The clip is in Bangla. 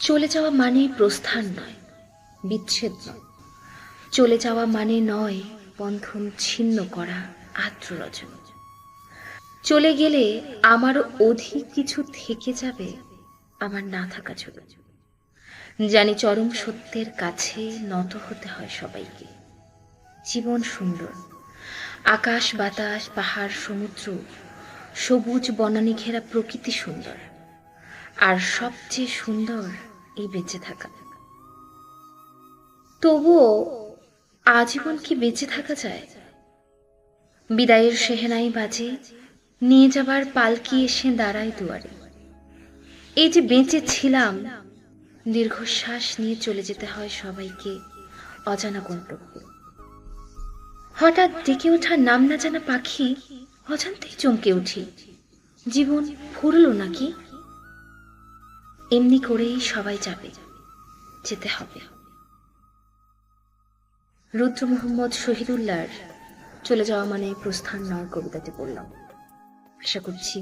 চলে যাওয়া মানে প্রস্থান নয়, বিচ্ছেদ নয়। চলে যাওয়া মানে নয় বন্ধন ছিন্ন করা রজনী চলে গেলে আমার অধিক কিছু থেকে যাবে, আমার না থাকা জন্য জানি চরম সত্যের কাছে নত হতে হয় সবাইকে। জীবন সুন্দর, আকাশ, বাতাস, পাহাড়, সমুদ্র, সবুজ, বনানী ঘেরা প্রকৃতি সুন্দর। আর সবচেয়ে সুন্দর এই বেঁচে থাকা। তবুও আজীবন কি বেঁচে থাকা যায়? বিদায়ের সেহেনাই বাজে, নিয়ে যাবার পালকি এসে দাঁড়ায় দুয়ারে। এই যে বেঁচে ছিলাম, দীর্ঘশ্বাস নিয়ে চলে যেতে হয় সবাইকে অজানা গন্তব্যে। হঠাৎ ডেকে ওঠা নাম না জানা পাখি অজান্তেই চমকে উঠি। জীবন ফুরলো নাকি? এমনি করেই সবাই যাবে, যেতে হবে। রুদ্র মোহাম্মদ শহীদুল্লাহর চলে যাওয়া মানে প্রস্থান নয় কবিতাটি পড়লাম। আশা করছি